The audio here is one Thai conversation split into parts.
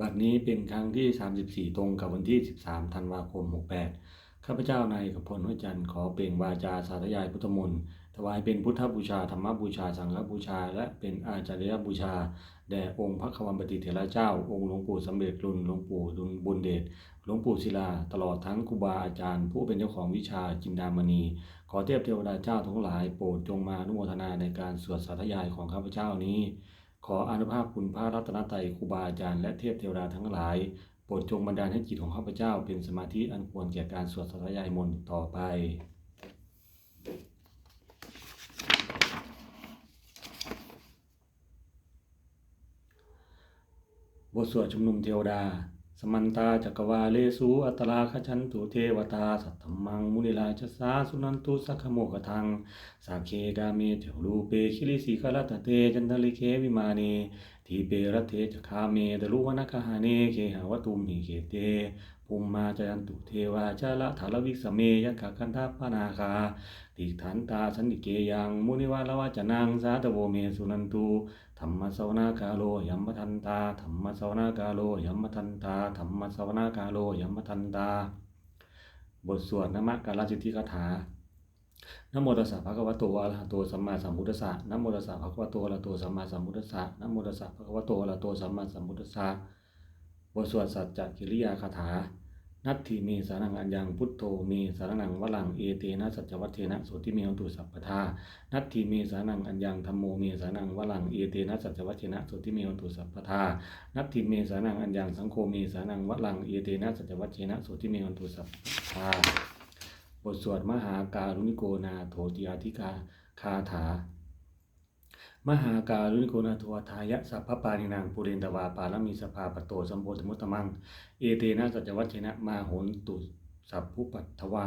บัดนี้เป็นครั้งที่ 34 ตรงกับวันที่ 13 ธันวาคม 68 ข้าพเจ้านายกับพลห้วจันทร์ขอเปล่งวาจาสาธยายพุทธมนต์ถวายเป็นพุทธบูชาธรรมบูชา สังฆบูชา และเป็นอาจารยบูชา แด่องค์พระควัมปติเถระเจ้า องค์หลวงปู่สำเร็จรุนหลวงปู่ดุลบุญเดชหลวงปู่ศิลา ตลอดทั้งครูบาอาจารย์ ผู้เป็นเจ้าของวิชาจินดามณี ขอเทพเทวดาเจ้าทั้งหลายโปรดจงมาอนุโมทนาในการสวดสาธยายของข้าพเจ้านี้ ขออนุภาพคุณพระรัตนตรัยครูบาอาจารย์และเทพเทวดาทั้งหลาย โปรดจงบันดาลให้จิตของข้าพเจ้าเป็นสมาธิอันควรแก่การสวดสาธยายมนต์ต่อไปบทสวดชุมนุมเทวดา สมันตาจักวาเลสูอัตราคชันตุเทวตา สัตตมัง มุนิลาชสาสุนันตุสักขโมกทัง สาเคกาเมเถวรูเปคิริสีคลตเตจันทลิเควิมาเนทีเปรเทจคาเมดลุวนาคหาเนเคหาวตุมหิเกเตภูมิมาจันตุเทวาจาละถาลวิสเมยักขันธาปนาคาติฐานตาสันติเกยังมุนิวาลวาจนังสาตโวเมสุนันตุ ธรรมสวนากาโลยัมมทันตาธรรมสวนากาโลยัมมทันตาธรรมสวนากาโลยัมมทันตา บทสวดนมะกาลสิทธิคาถานโมตัสสะภะคะวะโตอะระหะโตสัมมาสัมพุทธัสสะนโมตัสสะภะคะวะโตอะระหะโตสัมมาสัมพุทธัสสะนโมตัสสะภะคะวะโตอะระหะโตสัมมาสัมพุทธัสสะบทสวดสัจจกิริยาคาถา นัตถิเมสานังอัญญังพุทโธเมสานังวลังเอเตนะสัจจวัตเทนะโสติเมหันตุสัพพทานัตถิเมสานังอัญญังธรรมโมเมสานังวลังเอเตนะสัจจวัตเทนะโสติเมหันตุสัพพทานัตถิเมสานังอัญญังสังโฆเมสานังวลังเอเตนะสัจจวัตเทนะโสติเมหันตุสัพพทาบทสวดมหาการุณิโกนาโถติอาธิกาคาถา มหาการุณิโกนาโททายะสัพพปานินางปุเรนตวาปาลมีสภาปโตสัมโพธมุตตมัง เอเตนะสัจวัชชนะมาโหนตุสัพพุปัตถวา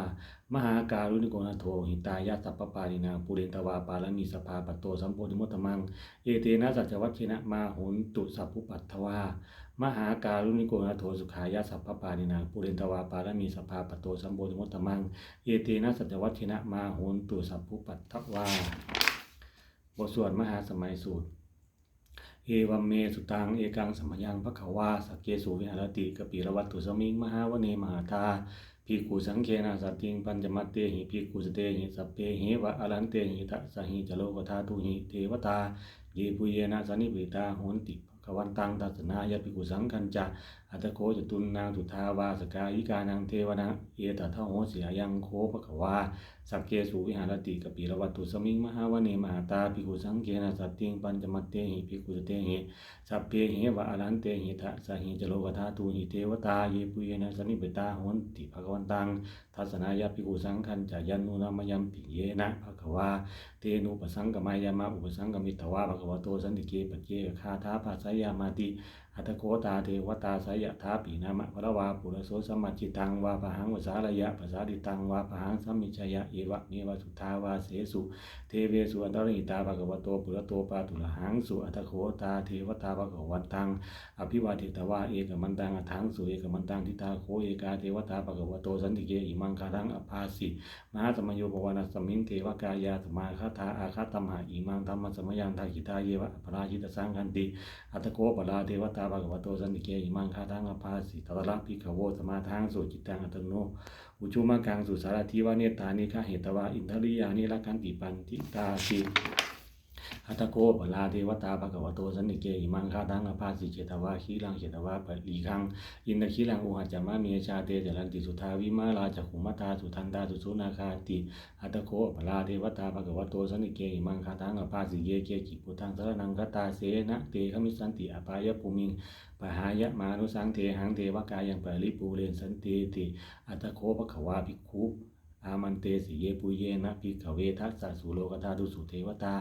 มหาการุณิโกนาโทหิตายะสัพพปานินางปุเรนตวาปาลมีสภาปโตสัมโพธมุตตมัง เอเตนะสัจวัชชนะมาหนตุสัพพุปัตถวา มหาการุณิโกนาโทสุขายะสัพพปานินางปุเรนตวาปาลมีสภาปโตสัมโพธมุตตมัง เอเตนะสัจวัชชนะมาหนตุสัพพุปัตถวา บทสวดมหาสมัยสูตร เอวัมเมสุตัง เอกังสัมยังพระขาวาสักเกสุวิหารติกปิรวัตถุสมิงมหาวเนมหาตาภิกขุสังเคนะสัตติงปัญจมัตเตหิภิกขุสเตหิสัพเพหิวะอรันเตหิทัสหิจโลกธาตุหิเทวตาเยปุเยนะสันนิปิตาโหนติภควันตังตัสนายะภิกขุสังคัญจะ อัตโคจตุนนางสุทาวาสกายิกานังเทวนะเอตทะโหเสียยังโคภควาสักเกสุวิหารติกปิรวัตถุสมิงมหาวเนมหาตาภิกขุสังเกนะสัตติงปัญจมัตเตหิภิกขุเตหิสัพเพหิวะอรันเตหิทะสหิจโลกธาตุหิเทวตาเยปุเยนะสนิปตาโหนติภควันตังทัสนายภิกขุสังคัญจายันนุนามยัมปิเยนะภควาเตนุปสังกมายามะอุปสังกมิตวาภควโตสันติเกปเจคาถาภาสยามาติ อัตโกตาเทวตาสายะทาปีนามะพระวาปุรโสสมัจิตังวาปะหังวสาระยะภาษาดิตังวาปะหังสัมมิชยะเอวะเมวะสุทาวาเสสุ เทเวสุอันตริตาภะคะวโตปุระโตปาตุระหังสุอัตโคตาเทวตาภะคะวันตังอภิวาเทตวาเอกมันตังอัถังสุเอกมันตังทิตาโคเอกาเทวตาภะคะวโตสันติเกอิมังคารังอภาสิมหาสมโยปวานาสมิงเทวกายาสมาคาถาอาคาตมหาอิมังธรรมสมยังทากิตาเยวะปราชิตสังคันติอัตโกปลาเทวตาภะคะวะโตสันติเกอิมังคาทังอภาสิตตระพิกขโวสมาทางสุจิตตังอัตโนอุชุมากังสุสารทิวาเนตานิฆาเหตวาอินทริยานิรักขันติปันติตาสิ อัตโกปลาเทวตาภะควโตสันิเกอิมังคาทังอภาสิเจตวาขีลังเจตวาปะลีคังอินทคีลังอุหัจจามะเมชาเตจรันติสุทาวิมาลาจักขุมตาสุทันตาสุสุนาคาติอัตโกปลาเทวตาภะควโตสันิเกอิมังคาทังอภาสิเยเกจิปุทังสรนังคตาเสนะเตขมิสันติอปายภูมิงปหายะมานุสังเทหังเทวกายังปริปูเรนสันติติอัตโคภะคะวาภิกขุ อามันเตสิเยปุเยนะภิกขเวทัสสะสุโลกธาตุสุเทวตา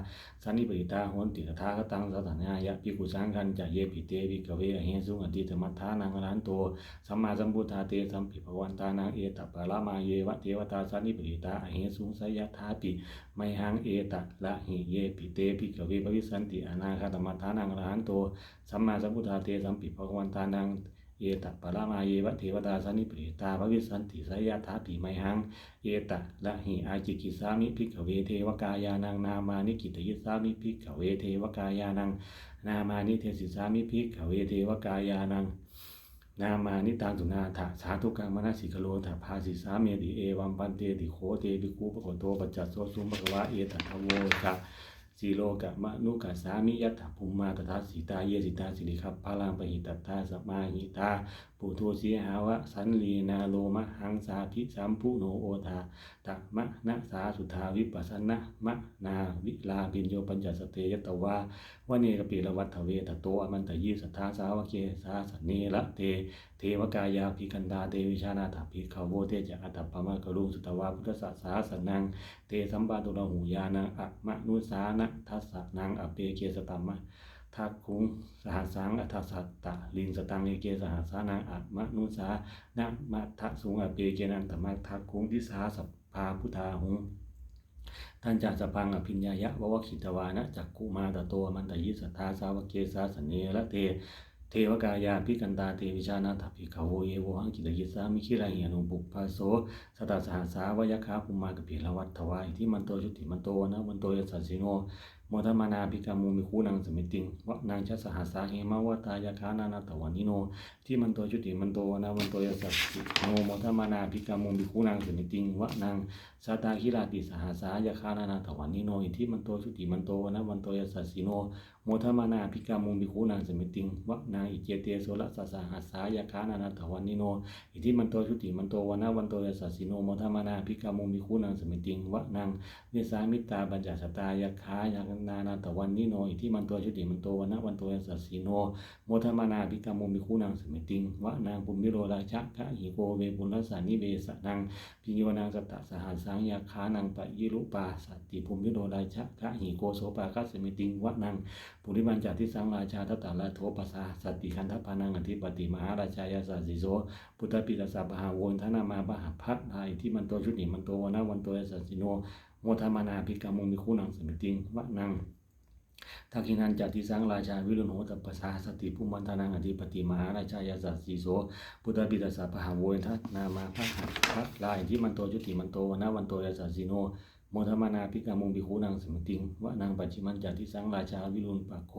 สันนิปริตาโหนติตถาคตังสัตถายะภิกุสังคันจะเยปิเตภิกเวอเหสุงอติธรรมทานังรันโตสัมมาสัมพุทธาเตสัมปิภวันตานังเอตปะละมาเยวะเทวตาสันนิปริตาอเหสุงสยทาปิไมหังเอตะละหิเยปิเตภิกเวปวิสันติอนาคตมัทานังรันโตสัมมาสัมพุทธาเตสัมปิภวันตานัง เอตปะละมาเยวะเทวตาสันนิปริตาภวิสันติสยถาปิไมหัง เอตะละหิอาจิกิสามิภิกขเวเทวกายานังนามานิกิตยิสามิภิกขเวเทวกายานัง นามานิเทศิสามิภิกขเวเทวกายานังนามานิตังสุนาถาสาธุกังมนัสสิกโลถาภาสิสาเมติเอวัมปันเตติโคเตปิคูปะโกโตปัจจัสโสสุมภควะเอตัทโวจะ สีโลกะมะนุกัสสามิยัตถภูมิมาตถาสีตาเยสิตาสิริคับพาลังปหิตัตตาสัมาหิตา ปุโทสีหาวะสันลีนาโลมะหังสาภิสัมพุโนโอทาตะมะนะสาสุทาวิปัสสนะมะนาวิลาปิญโยปัญจสเตยตวาวะเนกปิละวัฏเวตโตอมันตยีสัทธาสาวะเกสาสเนละเต เทวกายาภิกันดาเตวิชานาถาภิกขาวโวเตจะอัตปปมะกรุงสุตวาพุทธสสาสนังเตสัมปาตุระหูยานังอะมะนุสานะทัสสะนังอเปเกสตัมมะ ทักคุงสหัสสังอัทสัตตะลิงสตังเอเกสหัสานังอะมนุสานะมะทะสุงอเปเกนันตมะทักคุงทิสาสัพพาพุทธาหุงท่านจาสพังอภิญญายะววคิตวานะจักกุมาตโตมันตยิสัทธาสาวกเกสาสเนละเตเทวกายาพิกันตาเตวิชานาถภิกขโวเยวหังกิตยิสามิคิราหิยานุปุปปาโสสตัสหสาวยคาภูมากเปลวัตถวายที่มันโตชุติมันโตนะมันโตยสัสสิโน มทมานาภิกามูมิคูนางสมิติงวะนางชัสสหัสาเฮมาวตายคานานาตวานิโน ที่มันโตชุติมันโตนะมันโตยสัสสิโนโมทมานาภิกามูมิคูนางสมิติงวะนาง สาตาคิราติสหัสายคานานาตวานิโนอิที่มันโตชุติมันโตนะมันโตยสัสสิโนโมทมานาภิกามุมิคูนังสมิติงวะนางอิเจเตโสละสัสสหัสสายคานานาตวานิโนอิทิมันโตชุติมันโตวนะวันโตยสัสสิโนโมทมานาภิกามุมิคูนังสมิติงวะนางเนสามิตาบัญจสตายาคายานานาตวันนิโนอิทิมันโตชุติมันโตวนะวันโตยสัสสิโนโมทมานาภิกามุมิคูนังสมิติงวะนางปุมมิโรราชะคะหิโกเวปุลลสานิเวสนังพิโยนางสตตะสหัสสังยาคานังปะยิรุปาสัตติภูมิโรราชะกะหิโกโสปาคัสสมิติงวะนังปุริบัญจทิสังราชาทัตตาลาโทปัสสาสัตติคันธปานังอธิปติมหาราชายาสัสิโสพุทธปิตสสะปะหาโวนธนามาปะหาพัดไทยที่มันโตชุติมันโตวนะวันโตยสัสสิโนโมทมานาภิกามุมิคูนังสมิติงวะนัง ทักขินันจัติสังราชาวิรุณโหตปัสสาสติภูมันทานังอธิปติมหาราชายาสัตสิโสพุทธปิดาสะปะหาโวนทัตนามาปะหาพัดไทยที่มันโตจุติมันโตวนาวันโตยสัสสิโน โมทมานาภิกามุงบิคูนังสมติงวะนางปัจฉิมันจัติสังราชาวิรุณปะโค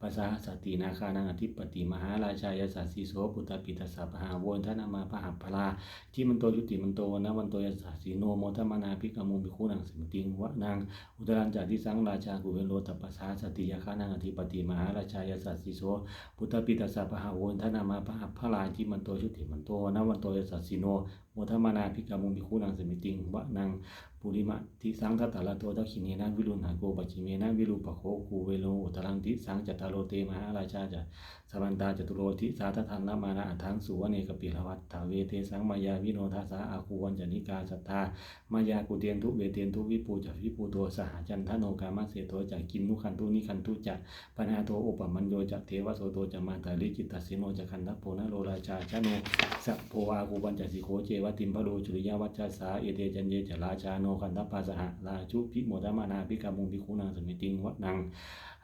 ภาษาสตินาคานังอธิปติมหาราชายสัสสีโสปุตตปิตสสะปหาโวนทนามาปหัพพลาที่มันโตยุติมันโตนะวันโตยสัสสีโนโมทมานาภิกามุงบิคูนังสมติงวะนางอุตรันจัติสังราชากุเวโรตปัสสาสติยาคานังอธิปติมหาราชายสัสสีโสปุตตปิตสสะปหาโวนทนามาปหัพพลาที่มันโตยุติมันโตนะวันโตยสัสสีโนโมทมานาภิกามุงบิคูนังสมติงวะนาง ปุริมาทิสังทัตตาลโตทักขิเนนะวิรุณหาโกปัจฉิเมนะวิรูปโคคูเวโลุตรังทิสังจัตตาโลเตมหาราชาจะสมันตาจตุโรทิสาทธันนามานะอัฏฐังสุวเนกปิลวัตถาเวเทสังมายาวิโนทัสสาอาคูวันจนิกาสัทธามายากุเตียนทุเวเตียนทุวิปูจัวิปูโตสหจันทโนกามะเสโตจักกินนุขันตุนิขันตุจักปนาโตอุปมัญโยจักเทวโสโตจัมาตาลิจิตตสิโนจักขันทโพนะโลราชาชโนสัพโพอาคูปัญจสิโคเจวติมพะโลจุริยาวัชชาสาเอเตจันเยจราชาโนขันทปาสหราชุพิโมทมานาภิกามุงภิกขุนางสมิติงวะนัง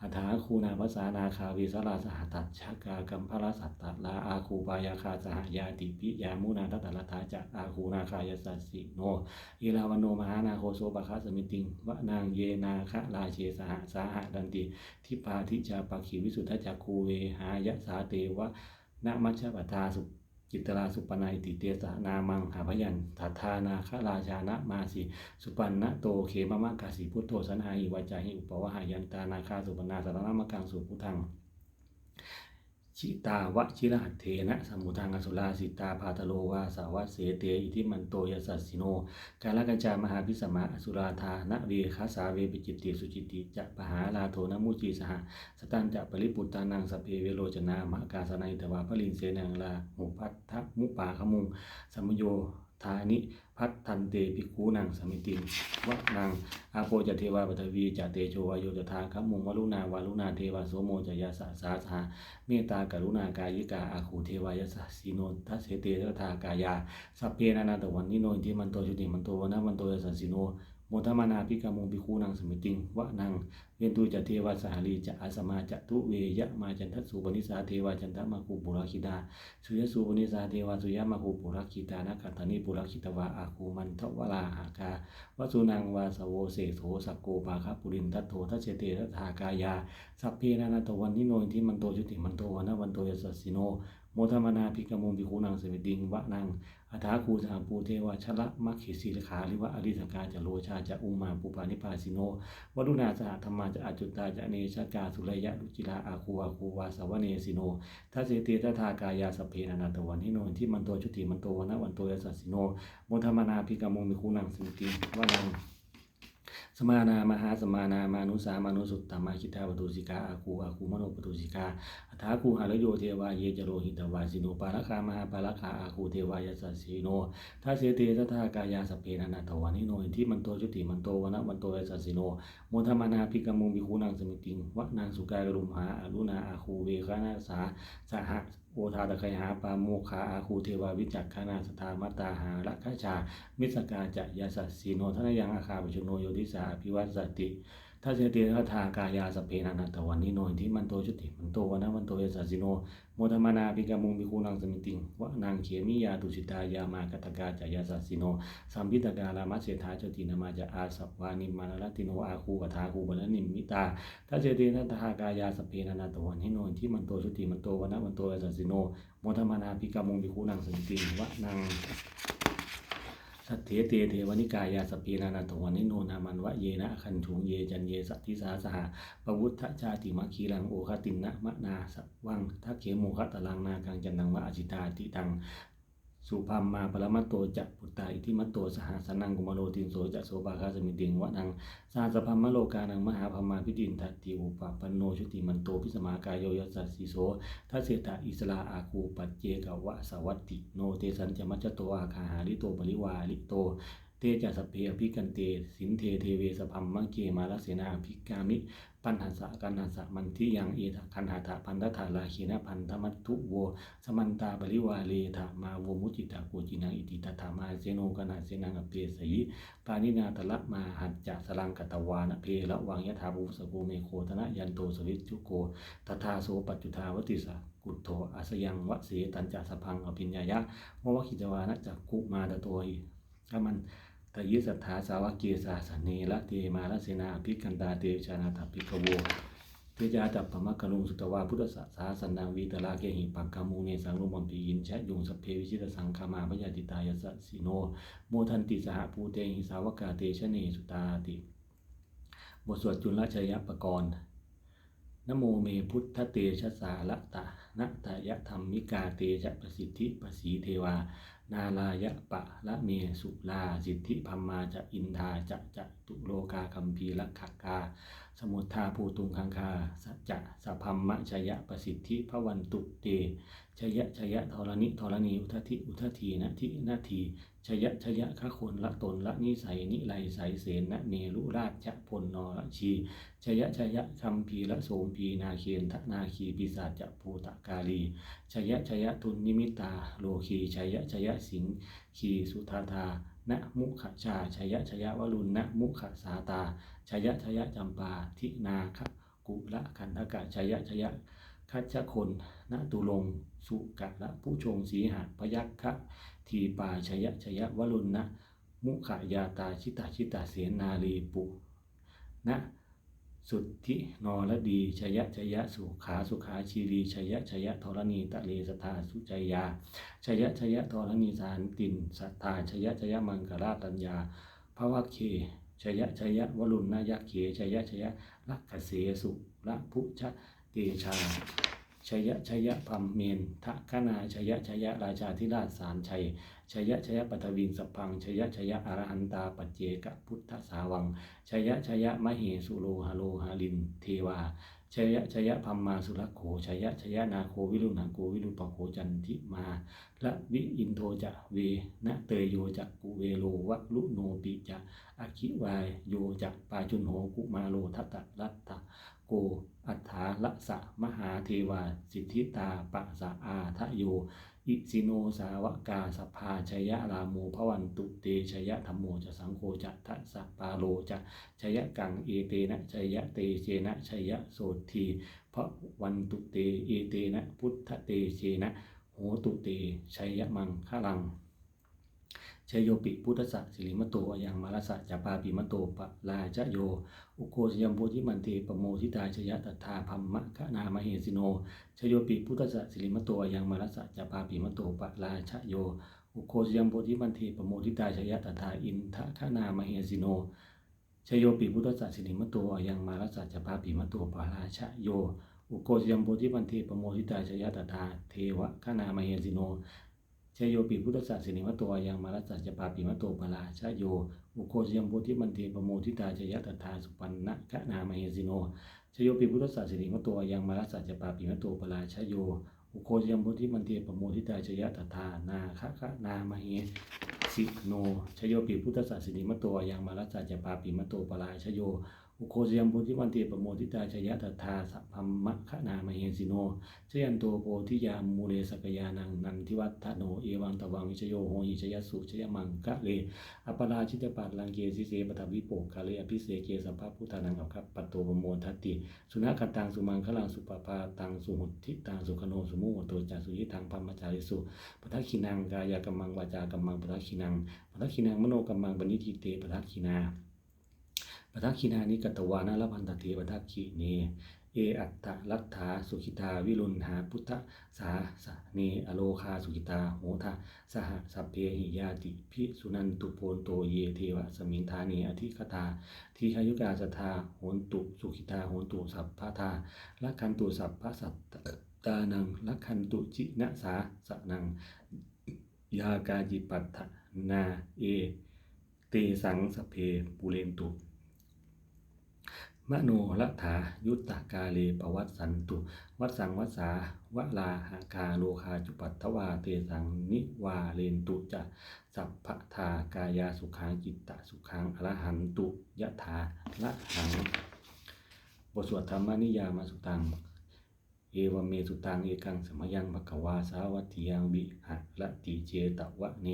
อัฐาคูนาภาษานาคาวิสราสหตัดชากากัมพระสัตตัดลาอาคูปายาคาสหยาติปิยามุนาทัตตลทาจะอาคูนาคายสัสสิโนอีลาวโนมหานาโคโซปะคะสมิติงวะนางเยนาคะราเชสหสาหดันติทิปาทิจาปะขีวิสุทธจักคูเวหายะสาเตวะนมัชฌปทาสุ จิตราสุปนัยติเตสะนามังหาพยันทัทานาคราชานะมาสิสุปันนะโตเขมะมะกาสีพุทโธสันหาหิวาจาหิอุปวะหายันตานาคาสุปนาสารนามะกังสุพุทัง ชิตาวะชิระหัตเทนะสมุทังอสุราสิตาพาตโลวาสาวะเสเตอิทิมันโตยสัสสิโน กาลกัญจามหาพิสมะอสุราธานะเวคาสาเวปิจิตติสุจิติจะปหาลาโทนะมุจีสหสตันจะปริปุตตานังสเพเวโรจนามหากาสนัยตวาพลินเสนังลาหุพัทธมุปาขมุงสมโยทานิ พัทันเตปิคูนังสมิติวะนังอาโปจเทวาปทวีจเตโชวายโยจทาคัมมุงวลุนาวาลุนาเทวาโสโมจายาสาสาสาเมตตากรุณากายิกาอาขูเทวายสสีโนทัสเสเตทากายาสัพเพนานาตวันนิโนอิทิมันโตชุติมันโตวนะมันโตยสัสสิโนโม ทมานาภิกามงภิกขุนังสมิติงวะนังเวนตุจะเทวาสหาลีจะอาสมาจะทุเวยะมาจันทสุปนิสาเทวาจันทมาคูปุราคิดาสุยสุปนิสาเทวาสุยมาคูปุราคิตานะกัตานิปุราคิตวาอาคูมันทวลาหากาวสุนังวาสโวเสโสสักโกปาคปุรินทัตโททัเชเตทัทากายาสัพเพนานาตวันนิโนอิทิมันโตชุติมันโตวนะวันโตยสัสสิโน โโมทมนาภิกขโมภิกขุนังสมิติงวะนังอัฐาคูสาปูเทวชละมัคคิสีลขาลิวะอริสกาจะโลชาจะอุมาปุปานิพาสิโนวัดุนาสหธรรมาจะอาจุตาจะเนชกาสุรยะลุจิลาอาคูอาคูวาสวเนสิโนทัสเสติทัทากายาสเพนานาตวันนิโนที่มันโตชุติมันโตวนะวันโตยสัสสิโนโมทมนาภิกขโมภิกขุนังสมิติงวะนังสมานามหาสมานามานุสามานุสุตตมาคิทาวตุสิกาอาคูอาคูมโนปตุสิกา อัฐาคูหารโยเทวาเยจโรหิตวาสิโนปาลคามาปาลคาอาคูเทวายสัสสีโนทัสเสเตทัทากายาสเพนานาตวานิโนที่มันโตจุติมันโตวนะวันโตยสัสสิโนโมทมานาภิกขมุมิคูนังสมิติงวะนางสุกายรุมหาอรุณาอาคูเวคานาสาสหะโอทาตะไคหาปาโมคาอาคูเทวาวิจักขานาสทามตาหาละคชา มิสกาจะยาสัสสีโนทนายังอาคาปชโนโยติสาพิวัสสติ ทัศเตทัทากายาสเพนานาตวันนิโนที่มันโตชุติมันโตวันนะมันโตยสัสสิโนโมทมานาภิกมุงภิคูนังสมิติงวะนางเขมิยาตุสิตายามากตกาจะยาสัสิโนสัมพิตกาลามัสเสธาจตินามาจะอาสัพวานิมานรติโนอาคูกถาคูบลนิมิตาทัศเตทัทากายาสเพนานาตวันนิโนที่มันโตชุติมันโตวันนะมันโตยสัสสิโนโมทมานาภิกมุงภิคูนังสมิติงวะนาง สัทเถเตเทวนิกายาสพีนานาตวนิโนนามันวะเยนะคันถุงเยจันเยสัตติสาสหาปวุฒชาติมัคคีรังโอคตินนะมะนาสวังทักเขโมคะตะลังนากังจันนังวะอจิตาติตัง สุพัมมาปรมัตโตจะปุตตาอิทิมัตโตสหสนังกุมารโลตินโสจะโสภาคาสมิติงวะนังสาสพัมมโลกานังมหาพัมมาพิจินทัตติอุปปันโนชุติมันโตพิสมากายโยยัสสสิโสทัสเสตาอิสลาอาคูปัจเจกวะสวัตติโนเตสันจะมัจจโตอาคาหาริโตปริวาลิโตเตจะสเพอภิกันเตสินเทเทเวสพัมมังเกมาลเสนาภิกามิ ปัญหาสะกันหาสะมันที่ยังเอทะคันหาถะพันธถาลาคีนะพันธมัตถุโวสมันตาบริวาเลถามาโวมุจิตาโกจินังอิติตถามาเสโนกนาเสนังอเปสีปานินาตละมาหัจจะสลังกตวานเพละวังยถาภูสโกเมโคธนะยันโตสวิจุโกตถาโสปัจจุทาวติสากุตโตอาสยังวะเสตัญจะสพังอภิญญายะมวคิจวานะจักกุมาตโตหิกมัน ตยิสัทธาสาวกเกสาสเนละเตมาลเสนาภิกันตาเตชานาถภิกขโวเทจาจัปปมะกะลุงสุตวาพุทธสสาสันนังวีตลาเกหิปังกามูเนสังรุมมปียินชะยุงสเพวิชิตสังคามาพยาติตายสัสสิโนโมทันติสหภูเตหิสาวกาเตชะเนสุตาติบทสวดจุลชัยปกรณ์นโมเมพุทธเตชะสาละตะนะตยะธรรมิกาเตชะประสิทธิประสีเทวา นาลายะปะละเมสุลาสิทธิพัมมาจะอินทาจะจะตุโลกาคัมภีละขกา สมุทธาภูตุงคังคาสัจจะสพัมมะชยะประสิทธิพระวันตุเตชยะชยะธรณิธรณีอุทธิอุทธีนะทินาที ชยะชยะขะคนละตนละนิสัยนิไลใสเสนะเนรุราชพลนรชีชยะชยะคัมภีละโสมพีนาเคนทนาคีปิศาจจะภูตกาลีชยะชยะทุนนิมิตาโลคีชยะชยะสิงคีสุธาธานะมุขชาชยะชยะวรุณนะมุขสาตาชยะชยะจำปาทินาคกุละคันธกะชยะชยะคัจฉคนนะตุลง สุกะละผู้ชงสีหะพยัคคะทีปาชยะชยะวรุณนะ มุขยาตาชิตาชิตาเสนาลีปุนะสุทธินรดีชยะชยะสุขาสุขาชีรีชยะชยะธรณีตะเลสทาสุจยาชยะชยะธรณีสารตินสัทธาชยะชยะมังกราตัญญาภวะเคชยะชยะวรุณนายะเขชยะชยะลักขเสสุละพุชะเตชา ชยะชยะพัมเมนทะคนาชยะชยะราชาธิราชสารชัยชยะชยะปัทวิงสพังชยะชยะอรหันตาปัจเจกพุทธสาวังชยะชยะมเหสุโลหโลหาลินเทวาชยะชยะพัมมาสุรโขชยะชยะนาโควิรุณาโกวิรุปโขจันทิมาละวิอินโทจะเวนะเตยโยจะกุเวโลวะลุโนปิจะอคิวายโยจะปาจุนโหกุมาโลทัตตะรัตตะโก อัฏฐาละสะมหาเทวา สิทธิตาปะสะอาทะโย อิสิโนสาวกาสภาชยะราโมภวันตุเตชยะธรรมโมจะสังโฆจะทัสสปาโลจะชยะกังเอเตนะชยะเตเชนะชยะโสทีพระวันตุเตเอเตนะพุทธเตเชนะโหตุเตชัยมังคะลัง ชยโยปิพุทธสสะสิริมโตอยังมาลสะจาปาปิมโตปะลาชโยอุโกชยมโพธิมันเตปโมทิตาชยะตถาพัมมะคะนามเหสิโนชโยปิพุทธสสะสิริมโตอยังมาลสะจาปาปิมโตปะลาชโย อุโคชยมโพธิมันเตปโมทิตาชยะตถาอินทะคะนามเหสิโนชโยปิพุทธสสะสิริมโตอยังมาลสะจาปาปิมโตปะลาชโยอุโกชยมโพธิมันเตปโมทิตาชยตถาเทวะคะนามเหสิโน ชโยปิพุทธศาสนิมตโตยังมารัสสัจปาปิมตโตปลาชโยอุโคชยมโพธิมันเทปโมทิตาชยตถาสุปันนะคะนามเหสิโนชโยปิพุทธศาสนิมตโตยังมารัสสัจปาปิมตโตปลาชโยอุโคชยมโพธิมันเทปโมทิตาชยตถานาคะคะนามเหสิโนชโยปิพุทธศาสนิมตโตยังมารัสสัจปาปิมตโตปลาชโย โคชยมโพธิมันเทปโมทิตาชยตถาสัพพมะคะนามเหสิโนชยันโตโพธิยามูเลสกยานังนันทิวัฒโนเอวังตวังวิชโยโหหิชยสุชยมังกะเลอปราชิตปัตลังเกสิเสปทวิโปกาเลอภิเสเกสัพพพุทธานังอัคคปัตโตปโมทัตติ สุนัขตังสุมังคลังสุปปาตังสุหุทิตังสุขโนสุโมุโตจัสุยิทังพัมมจาริสุปทัคขินังกายกัมมังวาจากัมมังปทัคขินังปทัคขินังมโนกัมมังปณิทิเตปทัคขินา ปทัคขินานิกตวานาลพันตเทปทัคขิเน เออัตตลัทธาสุขิตาวิรุณหาพุทธสาสเนอโลคาสุขิตาโหทะสหสัพเพหิยาติพิสุนันตุโพนโตเยเทวะสมิงธาเนอธิคตาทีฆายุกาสทาโหนตุสุขิตาโหนตุสัพพะทาลักขันตุสัพพะสัตตานังลักขันตุจินะสาสะนังยากาจิปัตถนาเอเตสังสพเพปุเรนตุ มโนรัฐายุตตากาเลปวัตสันตุ วัดสังวัสาวะลาหากาโลคาจุปัตถวาเตสังนิวาเลนตุจะสัพพะทากายาสุขังจิตตสุขังอรหันตุยะถาละหังบทสวดธรรมนิยามาสุตัง เอวเมสุตังเอกังสมยังภควาสาวัตถิยังบิหะละติเจตวะเน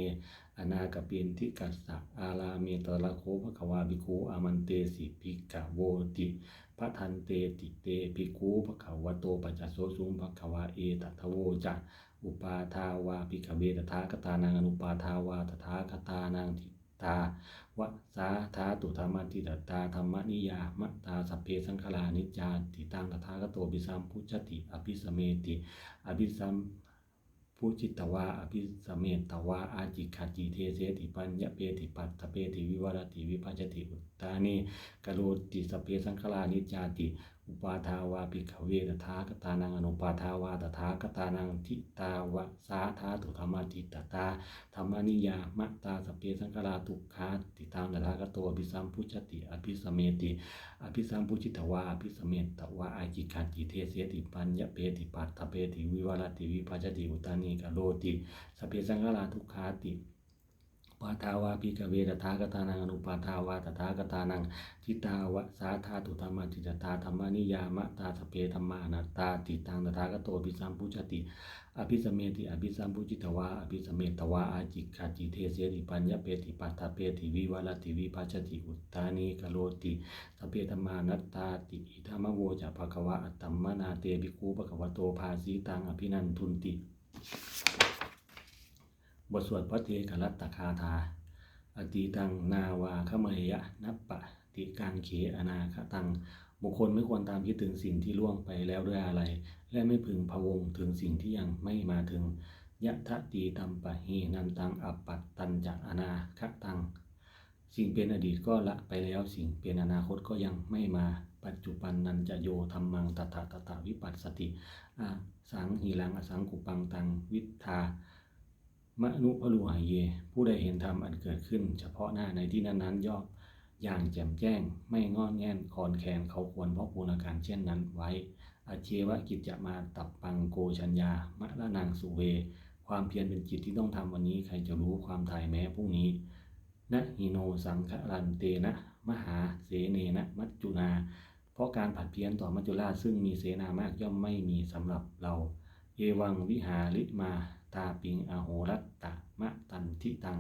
อนาคเปียนทิกัสสะอาลาเมตระโคภควาภิกขุอามันเตสิภิกขโวติพระทันเตติเตภิกขุภควโตปัจจโสสุภควาเอตทโวจะอุปาทาวาภิกขเวตถาคตานังอนุปาทาวาตถาคตานังทิ ตาวะสาธาตุธรรมติตตาธรรมนิยามตาสัพเพสังขลานิจาติตังตถาคโตบิสัมพุชติ อภิสเมติอภิสัมผู้จิตวาอภิสเมตวาอาจิขาจิเทเสติปัญญเปติปัตตเปติวิวรติวิปัจจติอุตตานิกโรติสพเพสังขลานิจจาติ อุปาทาวาปิขเวตถาคตานังอนุปาทาวาตถาคตานังทิตาวะสาธาตุธรรมติตตาธรรมนิยามตาสเพสังขลาทุกขาติตังตถาคโตอภิสัมพุชติอภิสเมติอภิสัมพุจิตวาอภิสเมตวาอาจิคันจิเทเสติปัญญเปติปัตตเปติวิวารติวิปัจจติอุตานิกโรติสเพสังฆราทุกขาติ ปาทาวาปิกเวตถาคตานังอนุปาทาวาตถาคตานังทิตาวะสาธาตุธรรมติตตาธรรมนิยามะตาสเพธรรมานัตตาติตังตถาคโตอภิสัมพุชติอภิสเมติอภิสัมพุจิตวาอภิสเมตวาอาจิกาจิเทเสติปัญญเปติปัตตเปติวิวรติวิปัจจติอุตตานิกโรติสเพธรรมานัตตาติอิธรรมโวจะภะคะวะอัตตมนาเตภิกขุภะควะโตภาสีตังอภินันทุนติ บทสวดพระเทกรัตตคาถา อติตังนาวาขเมยะนัปปะติกังเขอนาคตัง บุคคลไม่ควรตามคิดถึงสิ่งที่ล่วงไปแล้วด้วยอะไร และไม่พึงพะวงถึงสิ่งที่ยังไม่มาถึงยะทะตีตัมปะหีนันตังอัปปัตตันจะอนาคตัง สิ่งเป็นอดีตก็ละไปแล้วสิ่งเป็นอนาคตก็ยังไม่มาปัจจุบันนันจะโยธรรมังตถาตถาวิปัสสติอสังหีลังอสังกุปังตังวิทา มนุพลุหายเย ผู้ใดเห็นธรรมอันเกิดขึ้น เฉพาะหน้าในที่นั้นๆย่อมอย่างแจ่มแจ้ง ไม่งอนแง่นคอนแคนเขาควรเพราะปูนาการเช่นนั้นไว้ อาเชวะกิจจะมาตับปังโกชัญญามะละนังสุเว ความเพียรเป็นจิตที่ต้องทำวันนี้ ใครจะรู้ความถ่ายแม้พรุ่งนี้นะหิโนสังฆรันเตนะ มหาเสเนนะ มัจจุนา เพราะการผัดเพี้ยนต่อมัจจุราชซึ่งมีเสนามากย่อมไม่มีสำหรับเรา เอวังวิหาริมา ตาปิงอโหรัตตะมะตันทิตัง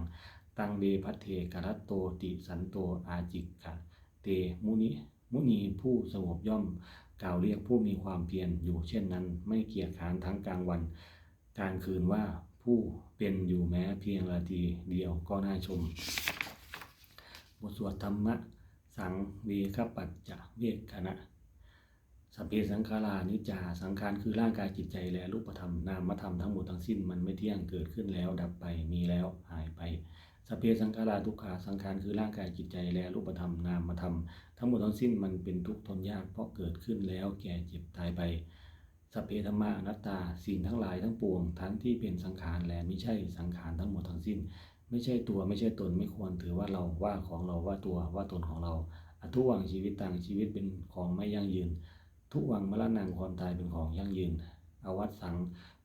ตังเบพัทเทกรัตโตติสันโตอาจิกขะเตมุนิมุนีผู้สงบย่อมกล่าวเรียกผู้มีความเพียรอยู่เช่นนั้น ไม่เกียจขานทั้งกลางวันกลางคืนว่าผู้เป็นอยู่แม้เพียงนาทีเดียวก็น่าชม บทสวดธรรมะ สังเวคปัจจะเวกขณะ สัพเพสังขารานิจจาสังขารคือร่างกายจิตใจและรูปธรรมนามธรรมทั้งหมดทั้งสิ้นมันไม่เที่ยงเกิดขึ้นแล้ว ดับไปมีแล้วหายไปสัพเพสังขาราทุกขาสังขารคือร่างกายจิตใจและรูปธรรมนามธรรมทั้งหมดทั้งสิ้นมันเป็นทุกข์ทนยากเพราะเกิดขึ้นแล้วแก่เจ็บตายไปสัพเพธรรมานัตตาสิ่งทั้งหลายทั้งปวงทั้งที่เป็นสังขารและไม่ใช่สังขารทั้งหมดทั้งสิ้น ไม่ใช่ตัวไม่ใช่ตนไม่ควรถือว่าเราว่าของเราว่าตัวว่าตนของเราอทุวังชีวิตต่างชีวิตเป็นของไม่ยั่งยืน ทุกวังมรณะความตายเป็นของยั่งยืน อวัตสัง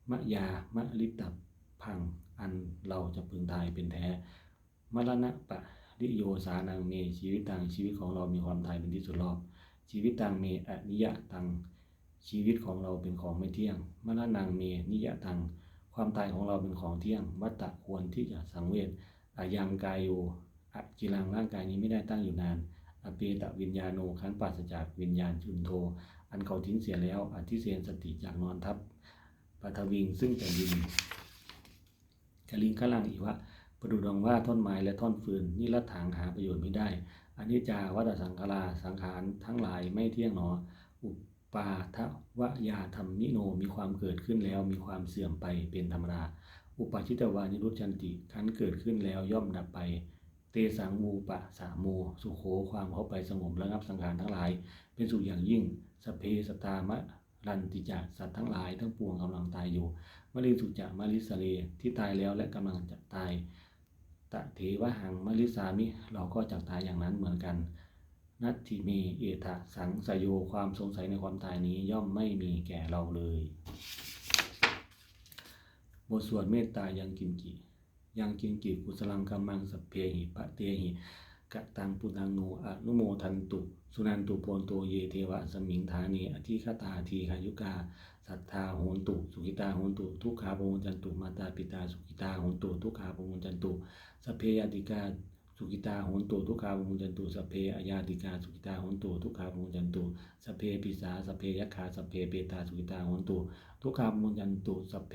มะยามะลิตับพังอันเราจะพึงตายเป็นแท้ มรณะปะริโยสานังเมชีวิตต่างชีวิตของเรามีความตายเป็นที่สุดรอบ ชีวิตต่างเมอนิยะตังชีวิตของเราเป็นของไม่เที่ยง มรณะเมนิยะตังความตายของเราเป็นของเที่ยง วัตตะควรที่จะสังเวชอายังกายโยอจิรังร่างกายนี้ไม่ได้ตั้งอยู่นาน อเปตะวิญญาโนขันปัสจากวิญญาณจุนโท อันเขาทิ้งเสียแล้วอธิเสนสติจากนอนทับปัทวิงซึ่งแต่ดินกลิงขลังอีกว่าประดุดองว่าท่อนไม้และท่อนฟืนนี่ละถางหาประโยชน์ไม่ได้อันนี้จาวัฏสังขาราสังขารทั้งหลายไม่เที่ยงหนอ อุปาทวะยาธรรมนิโนมีความเกิดขึ้นแล้วมีความเสื่อมไปเป็นธรรมดาอุปาชิตวานิรุชันติขันเกิดขึ้นแล้วย่อมดับไป เตสังมูปะสาโมสุโขความเข้าไปสงบระงับสังขารทั้งหลาย เป็นสุขอย่างยิ่ง สเพสตามะรันติจะสัตว์ทั้งหลายทั้งปวงกำลังตายอยู่มลิสุจะมลิสเลที่ตายแล้วและกำลังจะตายตะเทวะหังมลิสามิ เราก็จะตายอย่างนั้นเหมือนกัน นัตถิเมเอทะสังสยโยความสงสัยในความตายนี้ย่อมไม่มีแก่เราเลย บทสวดเมตตายังกินกิยังกินกิกุสลังกัมมังสัพเพหิปะเตหิ กะตังปุตังโนอนุโมทันตุ สุนันตุโพนโตเยเทวะสมิงฐานีอธิคตาทีขายุกาสัทธาโหนตุ สุขิตาโหนตุทุกขาปมุญจันตุมาตาปิตาสุขิตาโหนตุทุกขาปมุญจันตุสเพยติกาสุขิตาโหนตุทุกขาปมุญจันตุสเพอายาติกาสุขิตาโหนตุทุกขาปมุญจันตุสเพปิสาสเพยคขาสเพเปตาสุขิตาโหนตุทุกขาปมุญจันตุสเพ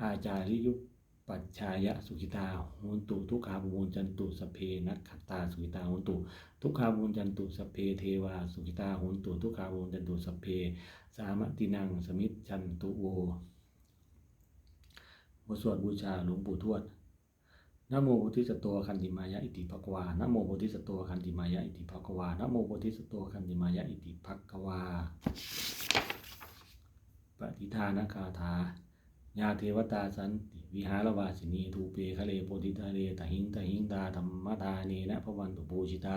อาจาริยุ ปัจชายะสุขิตาโหนตุทุกขาปมุญจันตุสเพนักขตาสุขิตาโหนตุทุกขาปมุญจันตุสเพเทวาสุขิตาโหนตุทุกขาปมุญจันตุสเพ สามตินังสมิทชันตุโวบทสวดบูชาหลวงปู่ทวดนโมโพธิสัตวคันติมายะอิติภควานโมโพธิสัตวคันติมายะอิติภควานโมโพธิสัตวคันติมายะอิติภควา ปฏิทานคาถายาเทวตาสันติ วิหารวาสินีทูเปคะเลโพธิทะเลตหิงตหิงตาธรรมทาเนนะพวันตุปูชิตา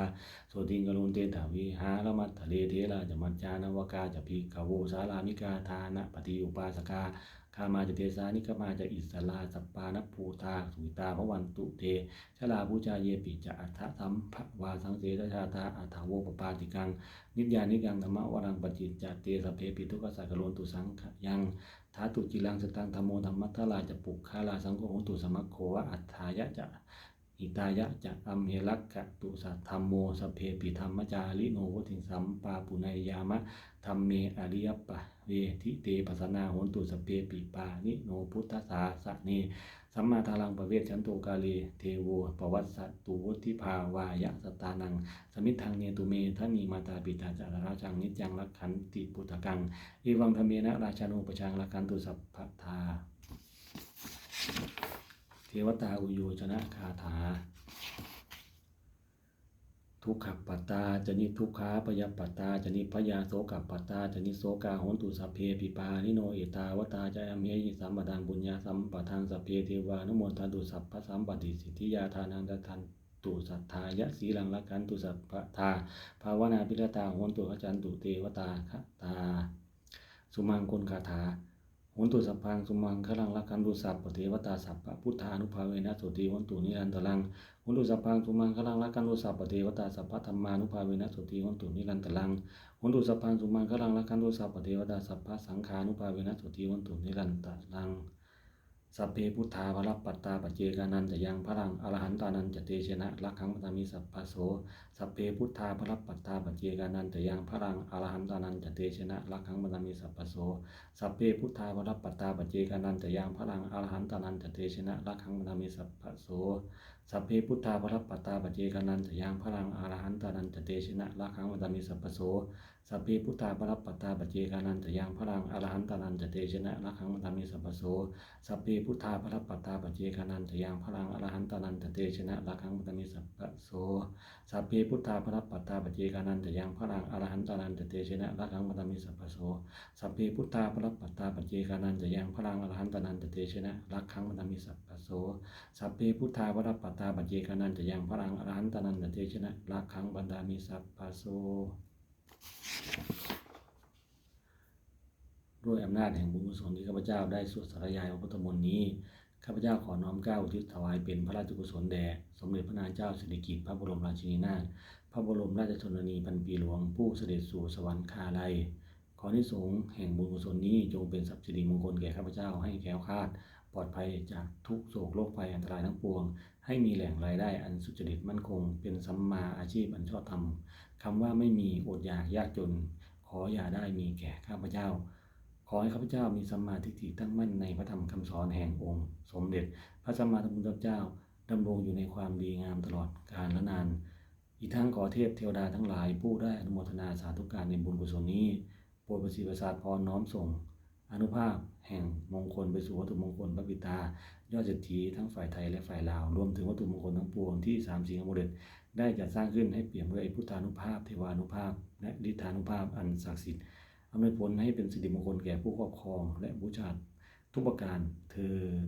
โสติงกลุนเตถาวิหารมัตทะเลเทระจะมัจจานวกาจะพิกาโวสารามิกาทานะปฏิอุปาสกาคามาจะเทสานิกมาจะอิสลาสปานภูตาสุตาพวันตุเตชลาบูชาเยปิจะอัฏฐสัมภวาสังเสตชาตาอัฏฐโวปปาติกัง นิจยานิกังธรรมวรังปจิจจเตสเพปิทุกขสักโลนตุสังขยัง ทาตุจิลังสตังธรรมโมธรรมัทธาราจะปุกคาลาสังโฆโหตุสมัคโควะอัฏฐายะจะอิตายะจะอัมเฮลักกะตุสัทธรรมโมสเพปิธรรมจาริโนวติสัมปาปุนัยยามะธรรมเมอริยปะเวทิเตปัสนาโหนตุสเพปิปานิโนพุทธสาสะเน สัมมาทารังประเวทชันโตกาเลเทโวปวัสสตุวุฒิภาวายะสตานัง สมิทธังเนตุเมทนีมาตาปิตาจาราชังนิจังรักขันติปุตกังอีวังธรรมเมนะราชานุปชังรักขันตุสัพพทา เทวตาอุโยชนะคาถา ทุกขปัตตาจะนิทุกขาปยปัตตาจะนิพยาโสกัปปัตตาจะนิโสกาหนตุสัพเพปิปานิโนเอตาวตาจะอเมยิสัมปทังบุญญาสัมปทังสัพเพเทวานุโมทันตุสัพพะสัมปติสิทธิยาทานังทันตุสัทธายะสีลังละกันตุสัพพทาภาวนาพิรตาหนตุขจันตุเทวตาคตา สุมังคุลคาถา หนตุสัพพังสุมังคลังละกันตุสัพปเทวตาสัพพะพุทธานุภาเวนะสุติโหนตุนิรันตรังโหนตุสัพพังสุมังคลังละกันตุสัพปเทวตาสัพพะธรรมานุภาเวนะสุติโหนตุนิรันตรังโหนตุสัพพังสุมังคลังละกันตุสัพปเทวตาสัพพะสังขานุภาเวนะสุติโหนตุนิรันตรัง สัพเพพุทธาภรับปัตตาปเจกานันจะยังพลังอรหันตานันจะเตชนะรักขังปตามิสัพพโสสัพเพพุทธาภรับปัตตาปเจกานันจะยังพลังอรหันตานันจะเตชนะรักขังปตามิสัพพโสสัพเพพุทธาภรับปัตตาปเจกานันจะยังพลังอรหันตานันจะเตชนะรักขังปตามิสัพพโส สัพเพพุทธาภรับปัตตาปเจกานันจะยังพลังอรหันตานันจเตชนะลักขังปตมิสัพพโสสัพเพพุทธาปรับปัตตาปเจกานันจะยังพลังอรหันตานันจเตชนะละขังมัตมิสัพพโสสัพเพพุทธาปรับปัตตาปเจกานันจะยังพลังอรหันตานันจเตชนะละขังมัตมิสัพพโสสัพเพพุทธาปรับปัตตาปเจกานันจะยังพลังอรหันตานันจเตชนะละขังมัตมิสัพพโสสัพเพพุทธาปรับปัตตาปเจกานันจะยังพลังอรหันตานันจเตชนะละขังมัตมิสัพพโสสัพเพพุทธาปรับปัตตาปเจกานันจะยังพลังอรหันตานันจะเตชนะละขังบันดามิสัพพโสด้วยอำนาจแห่งบุญกุศลที่ข้าพเจ้าได้สวดสาธยายพระพุทธมนต์นี้ข้าพเจ้าขอน้อมเกล้าอุทิศถวายเป็นพระราชกุศลแด่สมเด็จพระนางเจ้าสิริกิติ์พระบรมราชินีนาถพระบรมราชชนนีพันปีหลวงผู้เสด็จสู่สวรรคาลัยขอที่สงส์แห่งบุญกุศลนี้จงเป็นสัพสิริมงคลแก่ข้าพเจ้าให้แคล้วคาด ปลอดภัยจากทุกโศกโรคภัยอันตรายทั้งปวง ให้มีแหล่งรายได้อันสุจริตมั่นคง เป็นสัมมาอาชีพอันชอบธรรมคำว่าไม่มีอดอยากยากจน ขออย่าได้มีแก่ข้าพเจ้า ขอให้ข้าพเจ้ามีสัมมาทิฏฐิตั้งมั่นในพระธรรมคำสอนแห่งองค์ สมเด็จ พระสัมมาสัมพุทธเจ้าดำรงอยู่ในความดีงามตลอดกาลและนาน อีกทั้งขอเทพเทวดาทั้งหลายผู้ได้อนุโมทนาสาธุการในบุญกุศลนี้โปรดประสิทธิ์ประสาทพรน้อมส่ง อนุภาพ แห่งมงคลไปสู่วัตถุมงคลพระบิดายอดเศรษฐีทั้งฝ่ายไทยและฝ่ายลาว รวมถึงวัตถุมงคลทั้งปวงที่สามสิงห์โมเดลได้จัดสร้างขึ้นให้เปี่ยมด้วยพุทธานุภาพ เทวานุภาพ และฤทธานุภาพอันศักดิ์สิทธิ์อำนวยผลให้เป็นสิริมงคลแก่ผู้ครอบครอง และบูชาทุกประการเทิน